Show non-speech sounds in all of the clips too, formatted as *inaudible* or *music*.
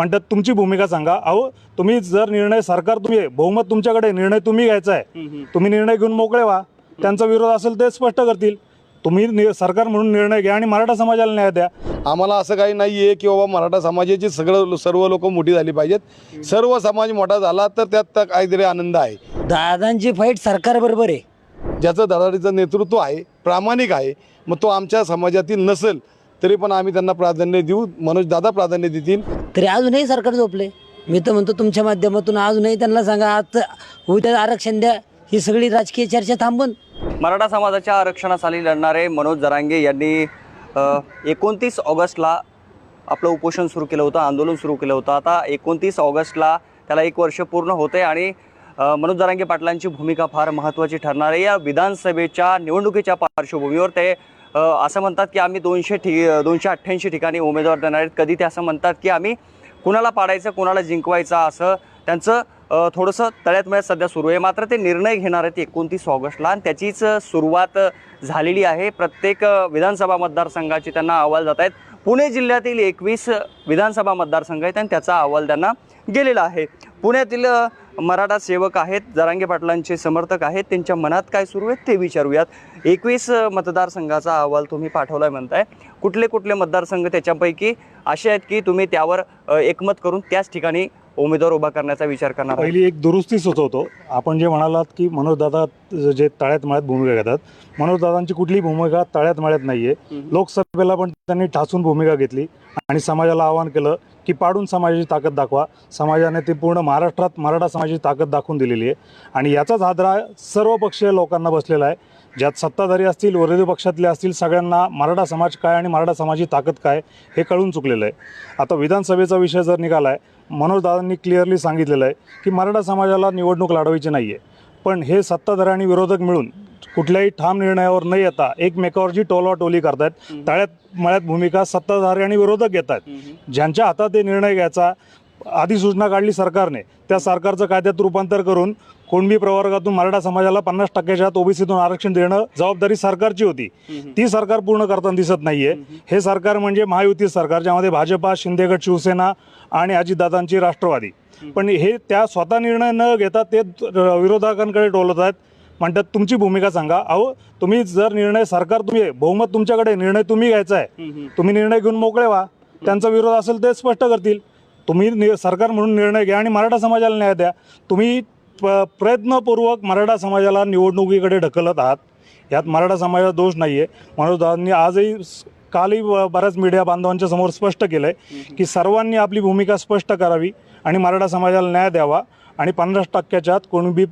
म्हणतात तुमची भूमिका सांगा. अहो तुम्ही जर निर्णय सरकार तुम्ही बहुमत तुमच्याकडे निर्णय तुम्ही घ्यायचा आहे. तुम्ही निर्णय घेऊन मोकळे व्हा. त्यांचा विरोध असेल ते स्पष्ट करतील. तुम्ही नि- सरकार म्हणून निर्णय घ्या आणि मराठा समाजाला न्याय द्या. आम्हाला असं काही नाही आहे की बाबा मराठा समाजाची सगळं सर्व लोक मोठी झाली पाहिजेत. सर्व समाज मोठा झाला तर त्यात तर काहीतरी आनंद आहे. दादांची फाईट सरकारबरोबर आहे. ज्याचं धडाडीचं नेतृत्व आहे प्रामाणिक आहे मग तो आमच्या समाजातील नसेल तरी पण आम्ही त्यांना प्राधान्य देऊ मनोज दादा प्राधान्य देतील. तरी अजूनही सरकार झोपले. मी तर म्हणतो तुमच्या माध्यमातून अजूनही त्यांना सांगा आज उद्या आरक्षण द्या. ही सगळी राजकीय चर्चा थांबून. मराठा समाजाच्या आरक्षणासाठी लढणारे मनोज जरांगे यांनी एकोणतीस ऑगस्टला आपलं उपोषण सुरू केलं होतं आंदोलन सुरू केलं होतं. आता एकोणतीस ऑगस्टला त्याला एक वर्ष पूर्ण होते आणि मनोज जरांगे पाटलांची भूमिका फार महत्त्वाची ठरणार आहे. या विधानसभेच्या निवडणुकीच्या पार्श्वभूमीवर ते असं म्हणतात की आम्ही दोनशे ठि दोनशे अठ्ठ्याऐंशी ठिकाणी उमेदवार देणार आहेत. कधी ते असं म्हणतात की आम्ही कुणाला पाडायचं कुणाला जिंकवायचं असं त्यांचं थोडंसं तळ्यात मळ्यात सध्या सुरू आहे. मात्र ते निर्णय घेणार आहेत एकोणतीस ऑगस्टला आणि त्याचीच सुरुवात झालेली आहे. प्रत्येक विधानसभा मतदारसंघाचे त्यांना अहवाल जात आहेत. पुणे जिल्ह्यातील एकवीस विधानसभा मतदारसंघ आहेत आणि त्याचा अहवाल त्यांना गेलेला आहे. पुण्यातील मराठा सेवक आहेत जरांगे पाटलांचे समर्थक आहेत त्यांच्या मनात काय सुरू आहे ते विचारूयात. एकवीस मतदारसंघाचा अहवाल तुम्ही पाठवलाय म्हणताय. कुठले कुठले मतदारसंघ त्याच्यापैकी असे आहेत की तुम्ही त्यावर एकमत करून त्याच ठिकाणी उमेदवार उभा करण्याचा विचार करणार? पहिली एक दुरुस्ती सुचवतो आपण जे म्हणालात की मनोजदादा जे तळ्यात मळ्यात भूमिका घेतात मनोजदादांची कुठली भूमिका तळ्यात मळ्यात नाही आहे लोकसभेला पण त्यांनी ठासून भूमिका घेतली आणि समाजाला आवाहन केलं की पाडून समाजाची ताकद दाखवा. समाजाने ती पूर्ण महाराष्ट्रात मराठा समाजाची ताकद दाखवून दिलेली आहे. आणि याचाच हादरा सर्व पक्षीय लोकांना बसलेला आहे. ज्यात सत्ताधारी असतील विरोधी पक्षातले असतील सगळ्यांना मराठा समाज काय आणि मराठा समाजाची ताकद काय हे कळून चुकलेलं आहे. आता विधानसभेचा विषय जर निघाला आहे मनोजदादांनी क्लिअरली सांगितलेलं आहे की मराठा समाजाला निवडणूक लढवायची नाही आहे पण हे सत्ताधारी आणि विरोधक मिळून कुठल्याही ठाम निर्णयावर न येता एकमेकावर जी टोलाटोली करतायत. तळ्यात मळ्यात भूमिका सत्ताधारी आणि विरोधक घेत आहेत ज्यांच्या हातात हे निर्णय घ्यायचा अधिसूचना काढली सरकारने. त्या सरकारचं कायद्यात रूपांतर करून कुणबी प्रवर्गातून मराठा समाजाला पन्नास टक्क्याच्या आत ओबीसीतून आरक्षण देणं जबाबदारी सरकारची होती. ती सरकार पूर्ण करताना दिसत नाहीये. हे सरकार म्हणजे महायुती सरकार ज्यामध्ये भाजपा शिंदेगड शिवसेना आणि अजितदादांची राष्ट्रवादी. पण हे त्या स्वतः निर्णय न घेता ते विरोधकांकडे टोलत आहेत. म्हणतात तुमची भूमिका सांगा. अहो तुम्ही जर निर्णय सरकार तुम्ही बहुमत तुमच्याकडे निर्णय तुम्ही घ्यायचा आहे. तुम्ही निर्णय घेऊन मोकळे व्हा. त्यांचा विरोध असेल ते स्पष्ट करतील. तुम्ही नि- सरकार म्हणून निर्णय घ्या आणि मराठा समाजाला न्याय द्या. तुम्ही प- प्रयत्नपूर्वक मराठा समाजाला निवडणुकीकडे ढकलत आहात. यात मराठा समाजाचा दोष नाही आहे मनोजदादांनी आजही कालही ब- बऱ्याच मीडिया बांधवांच्या समोर स्पष्ट केलं आहे की सर्वांनी आपली भूमिका स्पष्ट करावी आणि मराठा समाजाला न्याय द्यावा. आणि पन्नास टक्क्याच्या आत कोणबी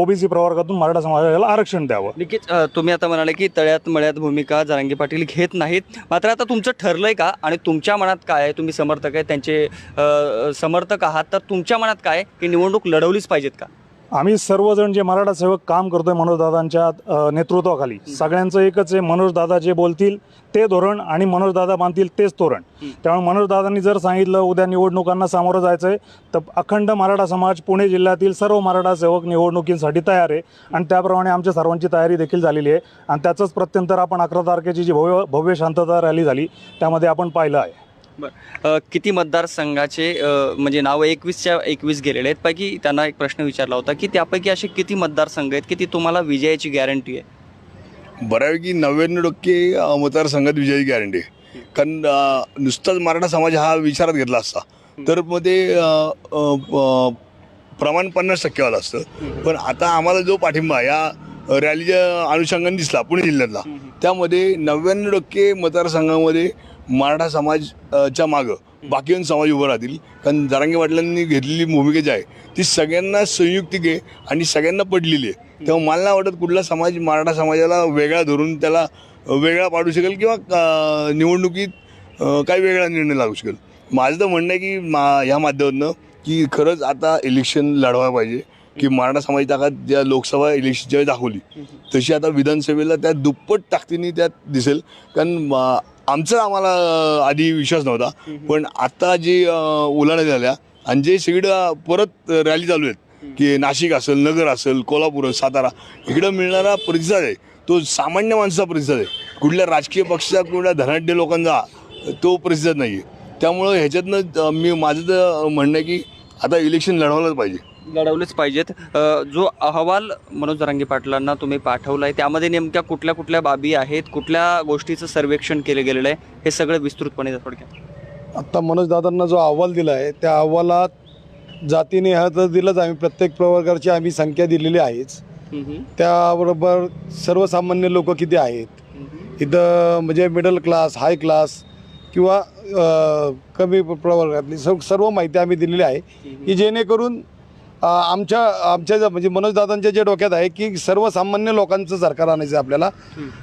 ओबीसी प्रवर्गातून मराठा समाजाला आरक्षण द्यावं. नक्कीच तुम्ही आता म्हणाले की तळ्यात मळ्यात भूमिका जरांगे पाटील घेत नाहीत. मात्र आता तुमचं ठरलंय का? आणि तुमच्या मनात काय आहे? तुम्ही समर्थक आहे त्यांचे समर्थक आहात. तर तुमच्या मनात काय की निवडणूक लढवलीच पाहिजेत का? आम्ही सर्वजण जे मराठा सेवक काम करतोय मनोजदादांच्या नेतृत्वाखाली सगळ्यांचं एकच आहे मनोजदादा जे बोलतील ते धोरण आणि मनोजदादा बांधतील तेच धोरण त्यामुळे मनोजदादांनी जर सांगितलं उद्या निवडणुकांना सामोरं जायचं आहे तर अखंड मराठा समाज पुणे जिल्ह्यातील सर्व मराठा सेवक निवडणुकीसाठी तयार आहे. आणि त्याप्रमाणे आमच्या सर्वांची तयारी देखील झालेली आहे. आणि त्याचंच प्रत्यंतर आपण अकरा तारखेची जी भव्य भव्य शांतता रॅली झाली त्यामध्ये आपण पाहिलं आहे. अ, किती मतदारसंघाचे म्हणजे नावं एकवीसच्या एकवीस गेलेले आहेत. पैकी त्यांना एक प्रश्न विचारला होता की त्यापैकी असे किती मतदारसंघ आहेत की ती तुम्हाला विजयाची गॅरंटी आहे? बऱ्यापैकी नव्याण्णव टक्के मतदारसंघात विजयी गॅरंटी आहे. कारण नुसताच मराठा समाज हा विचारात घेतला असता. तर मग ते अ, प्रमाण पन्नास टक्केवालं असतं. पण आता आम्हाला जो पाठिंबा या रॅलीच्या अनुषंगाने दिसला पुणे जिल्ह्यातला त्यामध्ये नव्याण्णव टक्के मतदारसंघामध्ये मराठा समाजच्या मागं बाकी समाज उभं राहतील. कारण जरांगे वाटलांनी घेतलेली भूमिका जी आहे ती सगळ्यांना संयुक्तिक आहे आणि सगळ्यांना पडलेली आहे. तेव्हा मला नाही वाटत कुठला समाज मराठा समाजाला वेगळा धरून त्याला वेगळा पाडू शकेल किंवा निवडणुकीत काही वेगळा निर्णय लागू शकेल. माझं तर म्हणणं आहे की मा ह्या माध्यमातून की खरंच आता इलेक्शन लढवायला पाहिजे की मराठा समाज ताकद ज्या लोकसभा इलेक्शनच्या वेळी दाखवली तशी आता विधानसभेला त्या दुप्पट ताकदीने त्यात दिसेल. कारण आमचा आम्हाला आधी विश्वास नव्हता. पण आता जे अ, उलाढ्या झाल्या आणि जे सगळं परत रॅली चालू आहेत की नाशिक असेल नगर असेल कोल्हापूर सातारा इकडं मिळणारा प्रतिसाद आहे. तो सामान्य माणसाचा प्रतिसाद आहे. कुठल्या राजकीय पक्षाचा कुठल्या धनाढ्य लोकांचा तो प्रतिसाद नाही आहे त्यामुळं ह्याच्यातनं मी माझं तर म्हणणं आहे की आता इलेक्शन लढवलंच पाहिजे. लढवलेच पाहिजेत. जो अहवाल मनोज जरांगे पाटलांना तुम्ही पाठवला आहे त्यामध्ये नेमक्या कुठल्या कुठल्या बाबी आहेत कुठल्या गोष्टीचं सर्वेक्षण केलं गेलेलं आहे हे सगळं विस्तृतपणे थोडक्यात. आत्ता मनोज दादांना जो अहवाल दिला आहे त्या अहवालात जातीने हा तर दिलंच आम्ही प्रत्येक प्रवर्गाची आम्ही संख्या दिलेली आहेच. त्याबरोबर सर्वसामान्य लोक किती आहेत? इथं म्हणजे मिडल क्लास हाय क्लास किंवा कमी प्रवर्गातली सर्व सर्व माहिती आम्ही दिलेली आहे की जेणेकरून आमच्या आमच्या म्हणजे ज्या- म्हणजे मनोजदादांच्या जे डोक्यात आहे की सर्वसामान्य लोकांचं सरकार आणायचं आहे आपल्याला.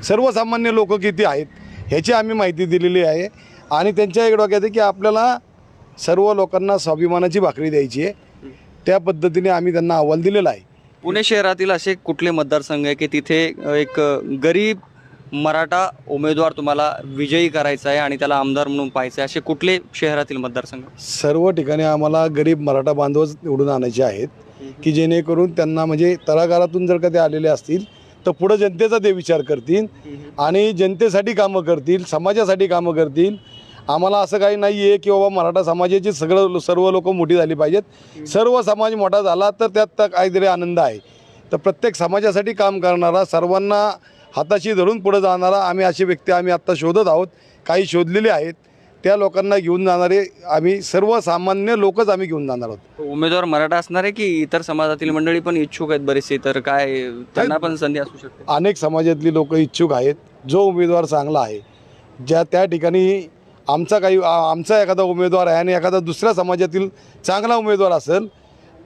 सर्वसामान्य लोक किती आहेत ह्याची आम्ही माहिती दिलेली आहे. आणि त्यांच्या एक डोक्यात आहे की आपल्याला सर्व लोकांना स्वाभिमानाची भाकरी द्यायची आहे. त्या पद्धतीने आम्ही त्यांना अहवाल दिलेला आहे. पुणे शहरातील असे कुठले मतदारसंघ आहे की तिथे एक गरीब मराठा उमेदवार तुम्हाला विजयी करायचा आहे आणि त्याला आमदार म्हणून पाहायचं आहे असे कुठले शहरातील मतदारसंघ? सर्व ठिकाणी आम्हाला गरीब मराठा बांधवच निवडून आणायचे आहेत की जेणेकरून त्यांना म्हणजे तळागाळातून जर का ते आलेले असतील तर पुढं जनतेचा ते विचार करतील आणि जनतेसाठी कामं करतील समाजासाठी कामं करतील. आम्हाला असं काही नाही आहे की बाबा मराठा समाजाची सगळं सर्व लोक मोठी झाली पाहिजेत. सर्व समाज मोठा झाला तर त्यात तर काहीतरी आनंद आहे. तर प्रत्येक समाजासाठी काम करणारा सर्वांना हाताशी धरून पुढे जाणारा आम्ही असे व्यक्ती आम्ही आत्ता शोधत आहोत. काही शोधलेले आहेत. त्या लोकांना घेऊन जाणारे आम्ही सर्वसामान्य लोकच आम्ही घेऊन जाणार आहोत. उमेदवार मराठा असणार आहे की इतर समाजातील मंडळी पण इच्छुक आहेत बरेचसे? तर काय त्यांना पण संधी असू शकते? अनेक समाजातली लोक इच्छुक आहेत. जो उमेदवार चांगला आहे ज्या त्या ठिकाणी आमचा काही आमचा एखादा उमेदवार आहे आणि एखादा दुसऱ्या समाजातील चांगला उमेदवार असेल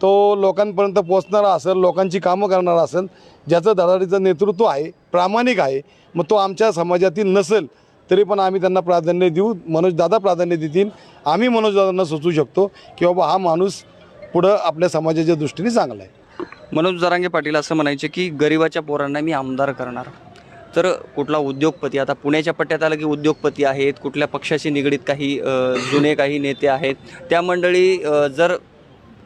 तो लोकांपर्यंत पोचणारा असेल लोकांची कामं करणारा असेल ज्याचं धडाडीचं नेतृत्व आहे प्रामाणिक आहे मग तो आमच्या समाजातील नसेल तरी पण आम्ही त्यांना प्राधान्य देऊ मनोजदादा प्राधान्य देतील. आम्ही मनोजदादांना सुचवू शकतो की बाबा हा माणूस पुढं आपल्या समाजाच्या दृष्टीने चांगला आहे. मनोज जरांगे पाटील असं म्हणायचे की गरिबाच्या पोरांना मी आमदार करणार. तर कुठला उद्योगपती आता पुण्याच्या पट्ट्यात आलं की उद्योगपती आहेत कुठल्या पक्षाशी निगडीत काही जुने काही नेते आहेत त्या मंडळी जर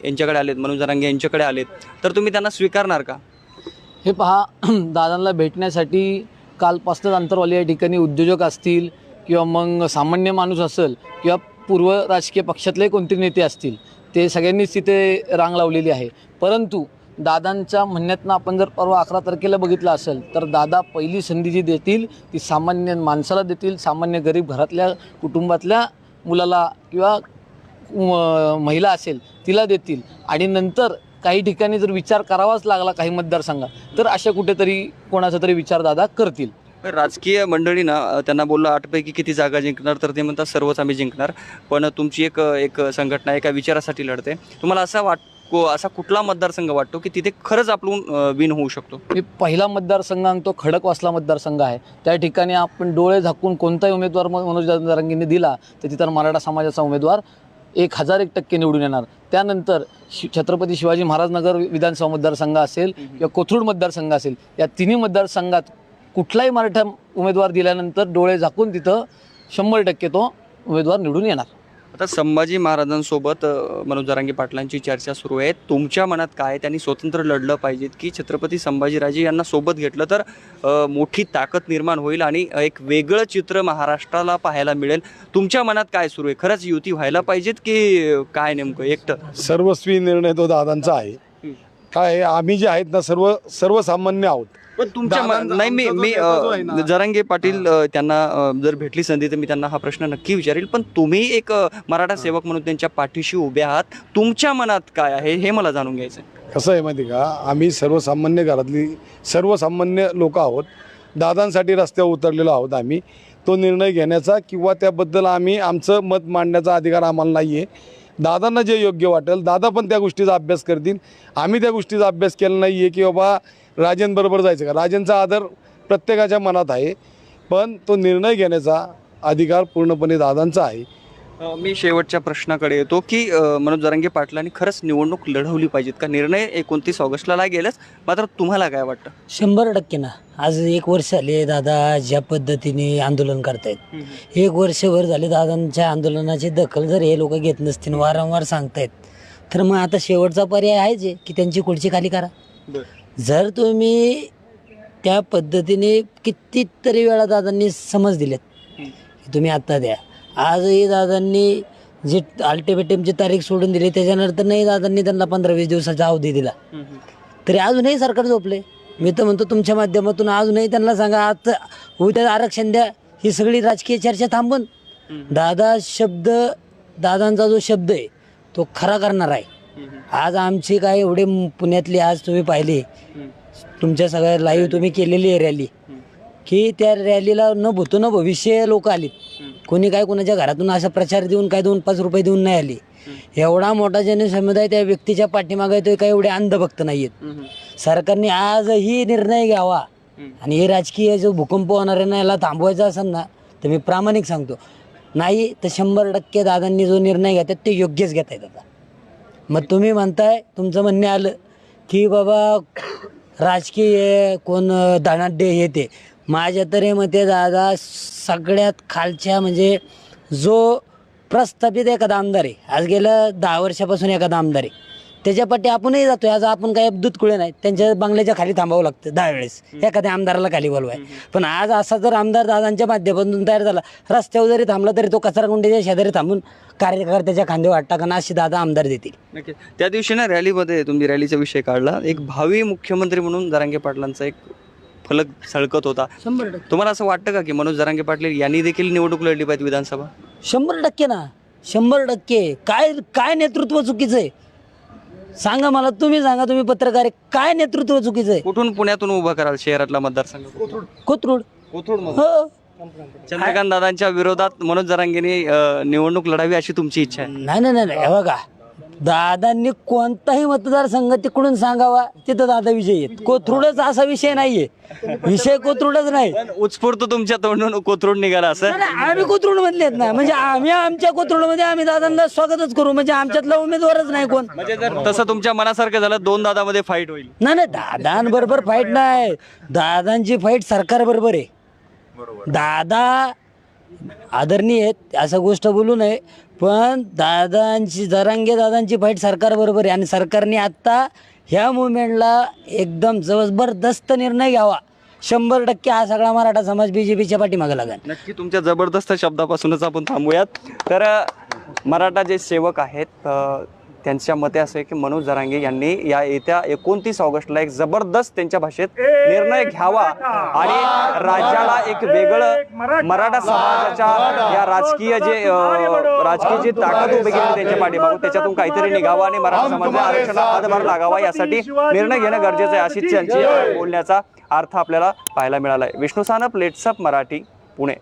यांच्याकडे आलेत मनोज जरांगे यांच्याकडे आलेत तर तुम्ही त्यांना स्वीकारणार का? हे पहा *clears throat* दादांना भेटण्यासाठी कालपासनंच अंतरवाली या ठिकाणी उद्योजक असतील किंवा मग सामान्य माणूस असेल किंवा पूर्व राजकीय पक्षातले कोणते नेते असतील ते सगळ्यांनीच तिथे रांग लावलेली आहे. परंतु दादांच्या म्हणण्यातनं आपण जर परवा अकरा तारखेला बघितलं असेल तर दादा पहिली संधी जी देतील ती सामान्य माणसाला देतील सामान्य गरीब घरातल्या कुटुंबातल्या मुलाला किंवा महिला असेल तिला देतील. आणि नंतर काही ठिकाणी जर विचार करावाच लागला काही मतदारसंघात तर अशा कुठेतरी कोणाचा तरी विचार दादा करतील. राजकीय मंडळी ना त्यांना बोललं आठपैकी किती जागा जिंकणार तर ते म्हणतात सर्वच आम्ही जिंकणार. पण तुमची एक एक संघटना एका विचारासाठी लढते. तुम्हाला असा वाट को- असा कुठला मतदारसंघ वाटतो की तिथे खरंच आपण विन होऊ शकतो? मी पहिला मतदारसंघ तो खडकवासला मतदारसंघ आहे. त्या ठिकाणी आपण डोळे झाकून कोणताही उमेदवार मनोज दादांगीने दिला तर तिथं मराठा समाजाचा उमेदवार एक हजार एक टक्के निवडून येणार. त्यानंतर शि छत्रपती शिवाजी महाराज नगर विधानसभा मतदारसंघ असेल किंवा कोथरूड मतदारसंघ असेल या तिन्ही मतदारसंघात कुठलाही मराठा उमेदवार दिल्यानंतर डोळे झाकून तिथं शंभर टक्के तो उमेदवार निवडून येणार. आता संभाजी महाराजांसोबत मनोज जरांगे पाटलांची चर्चा सुरू आहे. तुमच्या मनात काय त्यांनी स्वतंत्र लढलं पाहिजेत की छत्रपती संभाजीराजे यांना सोबत घेतलं तर मोठी ताकद निर्माण होईल आणि एक वेगळं चित्र महाराष्ट्राला पाहायला मिळेल? तुमच्या मनात काय सुरू आहे? खरंच युती व्हायला पाहिजेत की काय नेमकं एकटं? सर्वस्वी निर्णय तो दादांचा आहे. काय आम्ही जे आहेत ना सर्व सर्वसामान्य आहोत. पण तुमच्या म- नाही मी आमचा जो मी नेता जो आहे अ, ना- जरांगे पाटील अ, त्यांना अ, जर भेटली संधी तर मी त्यांना हा प्रश्न नक्की विचारेल. पण तुम्ही एक अ, मराठा सेवक म्हणून त्यांच्या पाठीशी उभे आहात. तुमच्या मनात काय आहे हे मला जाणून घ्यायचं आहे. कसं आहे माहिती का? आम्ही सर्वसामान्य घरातली सर्वसामान्य लोक आहोत. दादांसाठी रस्त्यावर उतरलेलो आहोत आम्ही. तो निर्णय घेण्याचा किंवा त्याबद्दल आम्ही आमचं मत मांडण्याचा अधिकार आम्हाला नाही आहे दादांना जे योग्य वाटेल दादा पण त्या गोष्टीचा अभ्यास करतील. आम्ही त्या गोष्टीचा अभ्यास केला नाही आहे की बाबा राजेंबरोबर जायचं का? राजेंचा आदर प्रत्येकाच्या मनात आहे पण तो निर्णय घेण्याचा अधिकार पूर्णपणे दादांचा आहे. मी शेवटच्या प्रश्नाकडे येतो की मनोज जरांगे पाटलांनी खरंच निवडणूक लढवली पाहिजेत का? निर्णय एकोणतीस ऑगस्टला लागेलच मात्र तुम्हाला काय वाटतं? शंभर टक्के ना. आज एक वर्ष झाले दादा ज्या पद्धतीने आंदोलन करतायत. एक वर्षभर झाले दादांच्या आंदोलनाची दखल जर हे लोक घेत नसतील वारंवार सांगतायत तर मग आता शेवटचा पर्याय आहे जे की त्यांची खुर्ची खाली करा. जर तुम्ही त्या पद्धतीने कितीतरी वेळा दादांनी समज दिलेत की तुम्ही आत्ता द्या. आजही दादांनी जी अल्टिमेटमची तारीख सोडून दिली त्याच्यानंतर नाही दादांनी त्यांना पंधरा वीस दिवसाचा अवधी दिला. तरी अजूनही सरकार झोपले. मी तर म्हणतो तुमच्या माध्यमातून अजूनही त्यांना सांगा आज उद्या आरक्षण द्या ही सगळी राजकीय चर्चा थांबून. दादा शब्द दादांचा जो शब्द आहे तो खरा करणार आहे. आज आमची काय एवढे पुण्यातली आज तुम्ही पाहिली. तुमच्या सगळ्या लाईव्ह तुम्ही केलेली आहे रॅली की त्या रॅलीला न भूतो न भविष्य लोक आलीत कोणी काय कोणाच्या घरातून असा प्रचार देऊन काय दोन पाच रुपये देऊन नाही आली. एवढा मोठा जनसमुदाय त्या व्यक्तीच्या पाठीमागे येतोय काय एवढे अंधभक्त नाहीयेत. सरकारने आजही निर्णय घ्यावा. आणि हे राजकीय जो भूकंप होणार आहे ना याला थांबवायचा असेल ना तर मी प्रामाणिक सांगतो. नाही तर शंभर टक्के दादांनी जो निर्णय घेतात ते योग्यच घेत आहेत आता मग तुम्ही म्हणताय तुमचं म्हणणे आलं की बाबा राजकीय कोण धनाढ्य हे ते. माझ्या तरी मते दादा सगळ्यात खालच्या म्हणजे जो प्रस्थापित एखादा आमदार आहे आज गेलं दहा वर्षापासून एखादा आमदार आहे. त्याच्यापाठी आपणही जातोय. आज आपण काय दुधकुळे नाही. त्यांच्या बंगल्याच्या खाली थांबावं लागतं दहा वेळेस. एखाद्या आमदाराला खाली बोलवाय. पण आज असा जर आमदार दादांच्या माध्यमातून तयार झाला रस्त्यावर जरी थांबला तरी तो कचराकुंडीच्या शेजारी थांबून कार्यकर्त्याच्या खांद्यावर टाकणं अशी दादा आमदार देतील. त्या दिवशी ना रॅलीमध्ये तुम्ही रॅलीचा विषय काढला. एक भावी मुख्यमंत्री म्हणून जरांगे पाटलांचा एक फलक सळकत होता. शंभर टक्के. तुम्हाला असं वाटतं का की मनोज जरांगे पाटील यांनी देखील निवडणूक लढली पाहिजे विधानसभा? शंभर टक्के ना. शंभर टक्के. काय काय नेतृत्व चुकीचं आहे? सांगा मला तुम्ही सांगा तुम्ही पत्रकार आहे. काय नेतृत्व चुकीचं आहे? कुठून पुण्यातून उभं कराल शहरातला मतदारसंघ? कोथरूड. कोथरूड हो. चंद्रकांत दादांच्या विरोधात मनोज जरांगेने अं, निवडणूक लढावी अशी तुमची इच्छा आहे? नाही नाही नाही, नाही. हे बघा. दादांनी कोणताही मतदारसंघ तिकडून सांगावा तिथं दादा विजय येत कोथरूडच असा विषय नाहीये. विषय कोथरूडच नाही. पण उत्स्फूर्त तुमच्या तोंडून कोथरूड निघाला असं? नाही, आम्ही कोथरूड मधले ना. म्हणजे आम्ही आमच्या कोथरूडमध्ये आम्ही दादांना स्वागतच करू. म्हणजे आमच्यातला उमेदवारच नाही कोण. म्हणजे जर तसं तुमच्या मनासारखं झालं दोन दादामध्ये फाईट होईल. नाही नाही दादांबरोबर फाईट नाही. दादांची फाईट सरकार बरोबर. आहे दादा आदरणीय आहेत असं गोष्ट बोलू नये. पण दादांची जरांगे दादांची फाईट सरकारबरोबर आहे. आणि सरकारने आत्ता ह्या मुवमेंटला एकदम जबरदस्त निर्णय घ्यावा. शंभर टक्के हा सगळा मराठा समाज बी जे पीच्या पाठीमागे लागेल. नक्की तुमच्या जबरदस्त शब्दापासूनच आपण थांबूयात. तर मराठा जे सेवक आहेत अ, त्यांच्या मते असं आहे की मनोज जरांगे यांनी या येत्या एकोणतीस ऑगस्टला एक जबरदस्त त्यांच्या भाषेत निर्णय घ्यावा आणि राज्याला एक वेगळं मराठा. समाजाच्या या राजकीय जे राजकीय जी ताकद उभी केली त्यांच्या पाठीमागून त्याच्यातून काहीतरी निघावा आणि मराठा समाजाला आरक्षणाला हातभार लागावा यासाठी निर्णय घेणं गरजेचं आहे अशीच त्यांची बोलण्याचा अर्थ आपल्याला पाहायला मिळाला आहे विष्णू सानप लेट्सअप मराठी पुणे.